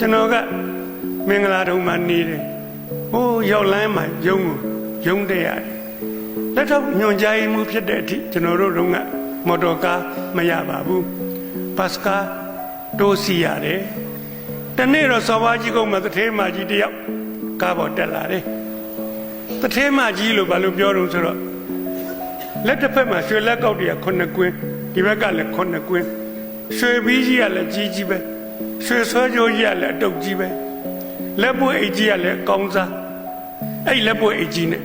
ကျွန်တော်ကမင်္ဂလာတုံးမှာနေတယ်ဟိုးရောက်လန်းမှာယုံကိုယုံတဲ့ရတယ်လက်ထောက်ညွန်ကြားမှုဖြစ်တဲ့အထိကျွန်တော်တို့တုန်းကမော်တော်ကားမရပါဘူးဘတ်စကားတိုးစီရတယ်တနေ့တော့စော်ဘာကြီးကုန်းမှာတထဲမကြီးတယောက်ကားပေါ်တက်လာတယ်တထဲမကြီးလို့ဘာလို့ပြောတော့ဆိုတော့လက်တစ်ဖက်မှာရွှေလက်ကောက်တည်းကခုနှစ်ကွင်းဒီဘက်ကလည်းခုနှစ်ကွင်းရွှေဘီးကြီးကလည်းကြီးကြီးပဲ ရွှေဆွဲကြိုးကြီးကလည်းအတုပ်ကြီးပဲလက်ပွေးအိတ်ကြီးကလည်းအကောင်းစားအဲ့လက်ပွေးအိတ်ကြီးနဲ့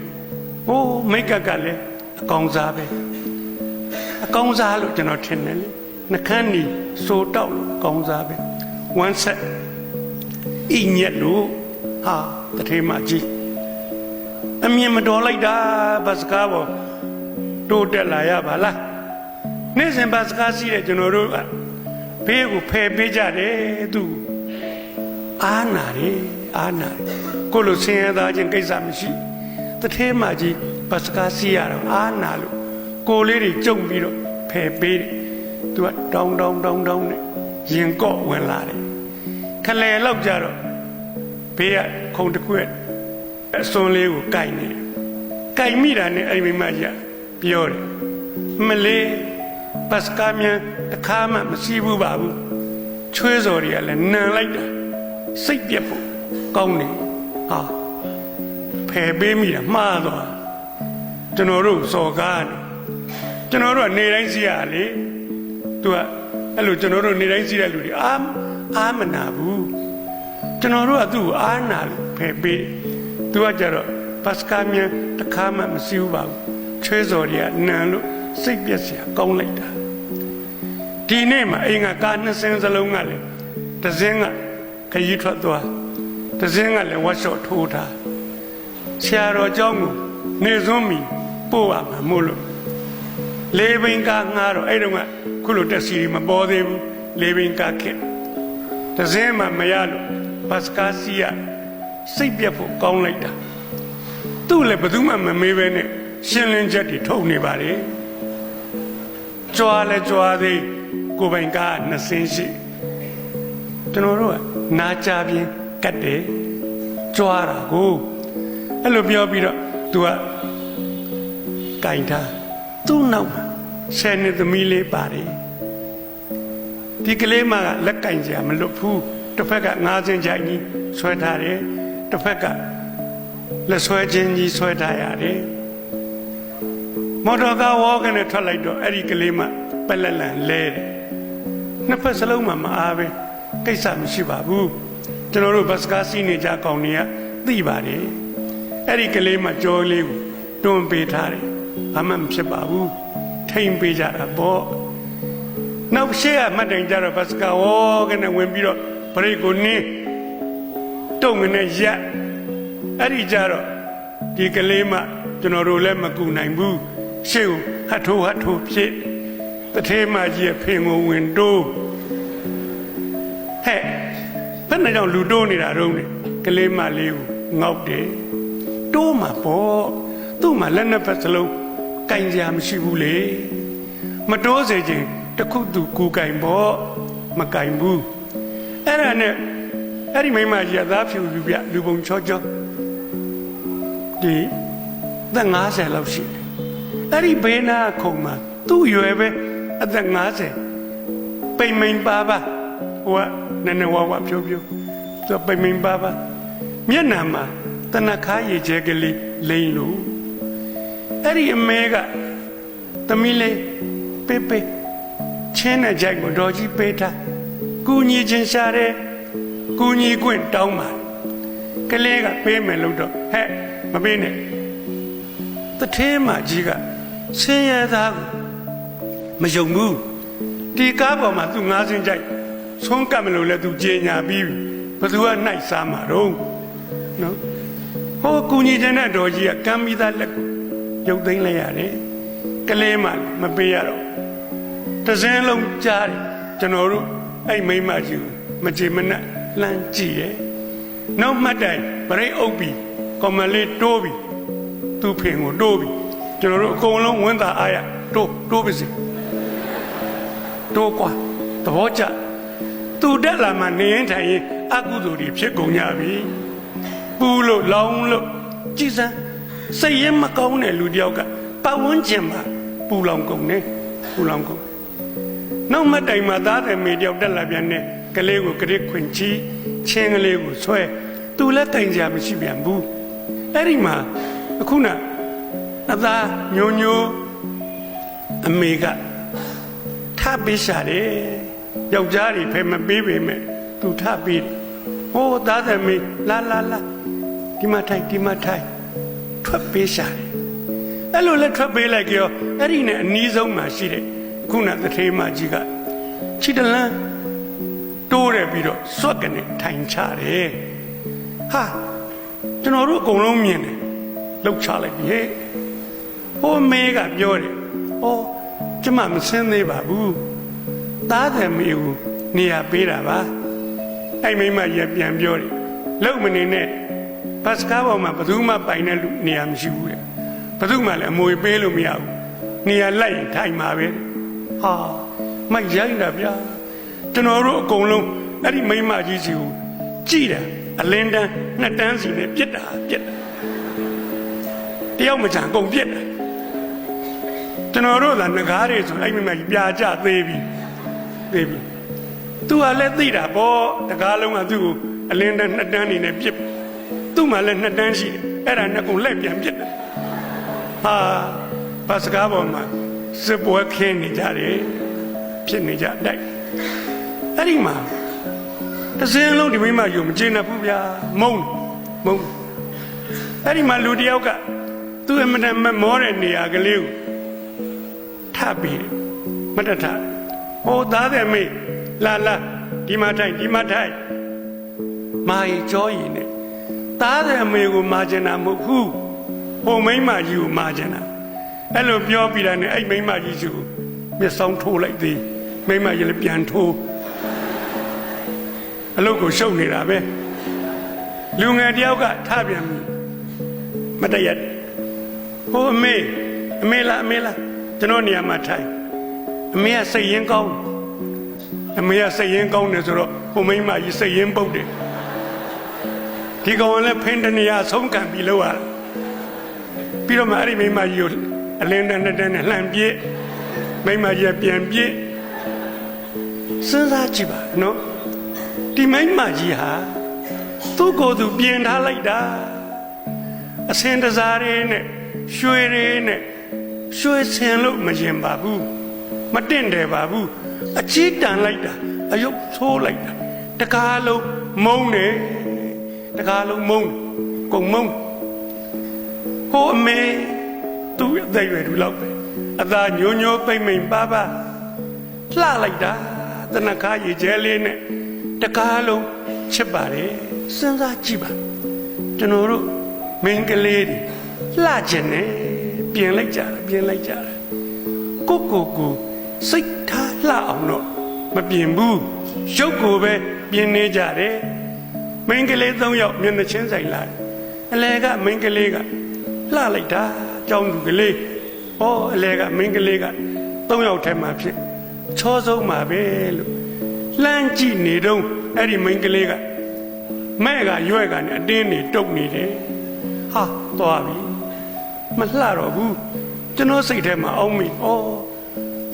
ဟိုးမိတ်ကပ်ကလည်းအကောင်းစားပဲအကောင်းစားလို့ကျွန်တော်ထင်တယ်လေနှကန်းနီစိုးတောက်လို့အကောင်းစားပဲ one set အညက်လို့ဟာတထေးမကြီးအမြင်မတော်လိုက်တာဘတ်စကားပေါ်တိုးတက်လာရပါလားနေ့စဉ်ဘတ်စကားစီးတဲ့ကျွန်တော်တို့က ဘေးကိုဖယ်ပေးကြတယ်သူအာနာတယ်အာနာတယ်ကိုလိုဆင်းရဲသားချင်းကိစ္စမရှိတထေးမကြီးဘတ်စကားစီးရတော့အာနာလို့ကိုလေးတွေကြုံပြီးတော့ဖယ်ပေးတယ်သူကတောင်းတောင်းတောင်းတောင်းနဲ့ရင်ကော့ဝင်လာတယ်ခလဲလောက်ကြတော့ဘေးကခုံတစ်ခွက်အစွန်လေးကိုကြိုက်နေတယ်ကြိုက်မိတာနဲ့အဲ့ဒီမိမကြီးကပြောတယ်မလေးပတ်စကားမြန် တစ်ခါမှမရှိဘူးပါဘူးချွေးစော်တွေကလည်းနန်လိုက်တာစိတ်ပြက်ဖို့ကောင်းတယ်ဟာဖယ်ပေးမိတာမှားသွားကျွန်တော်တို့စော်ကားတယ်ကျွန်တော်တို့ကနေတိုင်းစီရလေသူကအဲ့လိုကျွန်တော်တို့နေတိုင်းစီးတဲ့လူတွေအာအာမနာဘူးကျွန်တော်တို့ကသူ့ကိုအာနာလို့ဖယ်ပေးသူကကြတော့ပတ်စကားမြန်တစ်ခါမှမရှိဘူးပါဘူးချွေးစော်တွေကနန်လို့စိတ်ပြက်စရာကောင်းလိုက်တာ ဒီနေ့မှာအိမ်ကကားနှစ်စင်းစလုံးကလည်းတစ်စင်းကခရီးထွက်သွားတစ်စင်းကလည်းဝက်ရှော့ထိုးထားဆရာတော်ကြောင့်နေစွန်းမီပို့ရမှာမို့လို့လေးဘင်ကားငှားတော့အဲ့တုန်းကခုလိုတက်စီမပေါ်သေးဘူးလေးဘင်ကားခင်တစ်စင်းမှမရလို့ဘတ်စကားစီရစိတ်ပြတ်ဖို့ကောင်းလိုက်တာသူ့လည်းဘယ်သူမှမမေးပဲနဲ့ရှင်းလင်းချက်တွေထုတ်နေပါလေကြွားလဲကြွားသေး ကိုယ်ပိုင်ကားနှစ်စင်းရှိကျွန်တော်တို့ကနာကြပြင်းကတ်တယ်ကြွားတာကိုအဲ့လိုပြောပြီးတော့ तू ကကင်ထားသူ့နောက်မှာဆယ်နှစ်သမီးလေးပါတယ်ဒီကလေးမကလက်ကင်ကြမလွတ်ဘူးတစ်ဖက်ကငါးစင်ချိုင်ကြီးဆွဲထားတယ်တစ်ဖက်ကလက်ဆွဲချင်းကြီးဆွဲထားရတယ်မော်တော်ကားဝေါ်ကနေထွက်လိုက်တော့အဲ့ဒီကလေးမပက်လက်လန်လဲတယ် နှစ်ဖက်စလုံးမှာမအားပဲကိစ္စမရှိပါဘူးကျွန်တော်တို့ဘတ်စကားစီးနေကြကောင်တွေကသိပါတယ်အဲ့ဒီကလေးမကြောလေးကိုတွန်းပေးထားတယ်ဘာမှမဖြစ်ပါဘူးထိန်ပေးကြတာပေါ့နောက်ရှေ့ကမှတ်တိုင်ကြတော့ဘတ်စကာဝေါ်ကနေဝင်ပြီးတော့ဘရိတ်ကိုနင်းတုံငနဲ့ရက်အဲ့ဒီကြတော့ဒီကလေးမကျွန်တော်တို့လည်းမကူနိုင်ဘူးရှေ့ကိုဟတ်ထိုးဟတ်ထိုးဖြစ်တထဲမကြီးရဲ့ဖင်ကိုဝင်တိုး ဟဲ့ဘယ်နဲ့ကြောင့်လူတိုးနေတာတော့လေကလေးမလေးကိုငေါက်တယ်တိုးမှာပေါ့သူ့မှာလက်နှစ်ဖက်စလုံးကင်ကြမရှိဘူးလေမတိုးစေခြင်းတစ်ခုသူကူကင်ပေါ့မကင်ဘူးအဲ့ဒါနဲ့အဲ့ဒီမိမကြီးကသားဖြူလူပြလူပုံချောချောဒီသက်50လောက်ရှိတယ်အဲ့ဒီဘေးနာခုံမှာသူ့ရွယ်ပဲအသက်50ပိန်မိန်ပါပါဟိုက နည်းနည်းဝါဝါဖြိုးဖြိုးသူပိန်မိန်ပါပါမျက်နှာမှာတနခါရည်ကျဲကလေးလိမ့်လို့အဲ့ဒီအမဲကသမီးလေးပေးပေးချင်းတဲ့ကြိုက်ကိုတော်ကြီးပေးထားကူညီချင်းရှာတဲ့ကူညီခွင့်တောင်းပါကလေးကပေးမယ်လို့တော့ဟဲ့မပေးနဲ့တထဲမကြီးကဆင်းရဲသားကိုမယုံဘူးဒီကားပေါ်မှာသူငါးစင်းကြိုက် ဆုံးကပ်မလို့လဲသူကြေညာပြီးဘသူကနှိုက်စားမှာတော့နော်ဟိုကူညီတဲ့တော်ကြီးကကမ်းပြီးသားလက်ကိုရုပ်သိမ်းလိုက်ရတယ်ကလေးမှမပေးရတော့တစင်းလုံးကြားတယ်ကျွန်တော်တို့အဲ့မိမကြီးကိုမကြေမနက်လှမ်းကြည့်တယ်နောက်မှတ်တိုင်ဗရိတ်အုပ်ပြီးကော်မလေးတိုးပြီးသူ့ဖင်ကိုတိုးပြီးကျွန်တော်တို့အကုန်လုံးဝင်းသာအားရတိုးတိုးပါစေတိုးကွာသဘောကျ သူတက်လာမှနေရင်ထိုင်ရင်အကုသိုလ်တွေဖြစ်ကုန်ကြပြီပူလို့လောင်လို့ကြည်စမ်းစိတ်ရင်မကောင်းတဲ့လူတယောက်ကပတ်ဝန်းကျင်မှာပူလောင်ကုန်တယ်ပူလောင်ကုန်နောက်မတိုင်မှာသားတယ်မေတယောက်တက်လာပြန်တဲ့ကလေးကိုကရစ်ခွင်ချီချင်းကလေးကိုဆွဲသူလည်းတိုင်ကြမရှိပြန်ဘူးအဲ့ဒီမှာအခုနအသားညိုညိုအမေကထပေးရှာတယ် ယောက်ျားတွေဖယ်မပေးပေမဲ့သူထပေးတယ်ဟိုးသားတယ်မေလာလာလာဒီမှာထိုင်ဒီမှာထိုင်ထွက်ပေးရှာတယ်အဲ့လိုလဲထွက်ပေးလိုက်ကြောအဲ့ဒီနဲ့အနီးဆုံးမှာရှိတဲ့ခုနသထေးမကြီးကခြိတလန်းတိုးတယ်ပြီးတော့စွက်ကနေထိုင်ချတယ်ဟာကျွန်တော်တို့အကုန်လုံးမြင်တယ်လှုပ်ချလိုက်ပြီဟဲ့ဟိုမေကပြောတယ်ဩကျမမစင်းသေးပါဘူး သားတယ်မေကိုနေရာပေးတာပါအဲ့မိမကြီးကပြန်ပြောတယ်လုံမနေနဲ့ဘတ်စကားပေါ်မှာဘယ်သူမှပိုင်တဲ့လူနေရာမရှိဘူးတဲ့ဘယ်သူမှလည်းအမွေပေးလို့မရဘူးနေရာလိုက်ရင်ထိုင်မှာပဲဟာမိုက်ရိုင်းတာဗျာကျွန်တော်တို့အကုန်လုံးအဲ့ဒီမိမကြီးစီကိုကြည်တယ်အလင်းတန်းနှစ်တန်းစီနဲ့ပြစ်တာပြစ်တာတယောက်မချန်အကုန်ပြစ်တယ်ကျွန်တော်တို့ကငကားတွေဆိုအဲ့မိမကြီးပြာကျသေးပြီ သေးပြီသူကလည်းသိတာပေါ့တကားလုံးကသူ့ကိုအလင်းတန်းနှစ်တန်းနေနဲ့ပြစ်သူ့မှာလည်းနှစ်တန်းရှိတယ်အဲ့ဒါနှစ်ကုန်လက်ပြန်ပြစ်တယ်ဟာဘတ်စကားပေါ်မှာစစ်ပွဲခင်းနေကြတယ်ဖြစ်နေကြတိုက်အဲ့ဒီမှာတစ်စင်းလုံးဒီမိမယူမကျေနပ်ဘူးဗျာမုံမုံအဲ့ဒီမှာလူတစ်ယောက်ကသူ့အမတန်မမောတဲ့နေရာကလေးကိုထပ်ပြီးမတထ ဟိုသားတဲ့မိလာလာဒီမှာထိုင်ဒီမှာထိုင်မာရီကြောရင်နဲ့သားတဲ့မေကိုမာကျင်တာမဟုတ်ဘူးဟိုမိမကြီးကိုမာကျင်တာအဲ့လိုပြောပြီးတာနဲ့အဲ့မိမကြီးစုကိုမျက်စောင်းထိုးလိုက်သေးမိမကြီးလည်းပြန်ထိုးအလုပ်ကိုရှုပ်နေတာပဲလူငယ်တယောက်ကထပြန်ပြီမတရက်ဟိုအမေအမေလားအမေလားကျွန်တော်နေရာမှာထိုင် အမေကစိတ်ရင်းကောင်းအမေကစိတ်ရင်းကောင်းတယ်ဆိုတော့ဟိုမိမကြီးစိတ်ရင်းပုတ်တယ်ဒီကောင်ကလည်းဖင်တနေရဆုံးခံပြီးလို့ရတယ်ပြီးတော့မှအဲ့ဒီမိမကြီးကိုအလင်းတန်းတန်းနဲ့လှန်ပြေးမိမကြီးကပြန်ပြေးစဉ်းစားကြည့်ပါနော်ဒီမိမကြီးဟာသူ့ကိုယ်သူပြင်ထားလိုက်တာအစင်တစားတွေနဲ့ရွှေတွေနဲ့ရွှေဆင်လို့မရင်ပါဘူး မတင့်တယ်ပါဘူးအချီးတန်လိုက်တာအယုတ်ဆိုးလိုက်တာတကားလုံးမုံတယ်တကားလုံးမုံကုန်မုံဟိုအမေသူ့အသက်ရွယ်သူလောက်ပဲအသာညိုညိုပိမ့်မိန်ပါပါလှလိုက်တာတနခါရေကျဲလေးနဲ့တကားလုံးချစ်ပါတယ်စဉ်းစားကြည့်ပါကျွန်တော်တို့မင်းကလေးတွေလှကျင်နေပြင်လိုက်ကြတာပြင်လိုက်ကြတာကိုကိုကို စိတ်ထားလှအောင်တော့မပြင်ဘူးရုပ်ကိုပဲပြင်နေကြတယ်မင်းကလေး၃ယောက်မျက်နှာချင်းဆိုင်လာတယ်အလဲကမင်းကလေးကလှလိုက်တာကြောင်းသူကလေးဩအလဲကမင်းကလေးက၃ယောက်ထဲမှာဖြစ်ချောဆုံးမှာပဲလို့လှမ်းကြည့်နေတော့အဲ့ဒီမိန်းကလေးကမဲ့ကရွဲ့ကနေအတင်းနေတုတ်နေတယ်ဟာသွားပြီမလှတော့ဘူးကျွန်တော်စိတ်ထဲမှာအောင်းမိဩ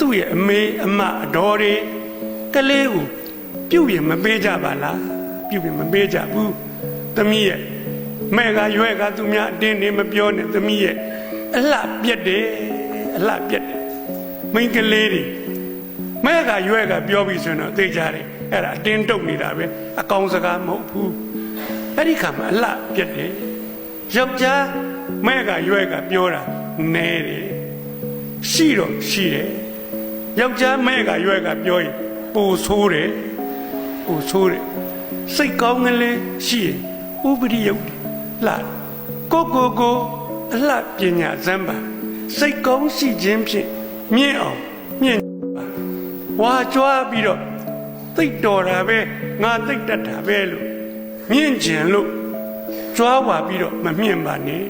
သူ့ရဲ့အမေအမအတော်တွေကလေးကိုပြုတ်ရင်မပေးကြပါလားပြုတ်ရင်မပေးကြဘူးသမီးရဲ့မဲ့ကရွဲ့ကသူများအတင်းနေမပြောနဲ့သမီးရဲ့အလှပြက်တယ်အလှပြက်တယ်မိန်းကလေးတွေမဲ့ကရွဲ့ကပြောပြီးဆိုရင်တော့သိကြတယ်အဲ့ဒါအတင်းတုတ်နေတာပဲအကောင်စကားမဟုတ်ဘူးအဲ့ဒီခါမှာအလှပြက်တယ်ယောက်ျားမဲ့ကရွဲ့ကပြောတာနဲတယ်ရှိတော့ရှိတယ် ယောက်ျားမဲ့ကရွဲ့ကပြောရင်ပိုဆိုးတယ်ပိုဆိုးတယ်စိတ်ကောင်းကလေးရှိရင်ဥပရိယုတ်လှကိုကိုကိုအလှပညာဇမ်းပါစိတ်ကောင်းရှိခြင်းဖြင့်မြင့်အောင်မြင့်ပါဝါကြွားပြီးတော့သိတ်တော်တာပဲငါသိတ်တတ်တာပဲလို့မြင့်ကျင်လို့ကြွားဝါပြီးတော့မမြင့်ပါနဲ့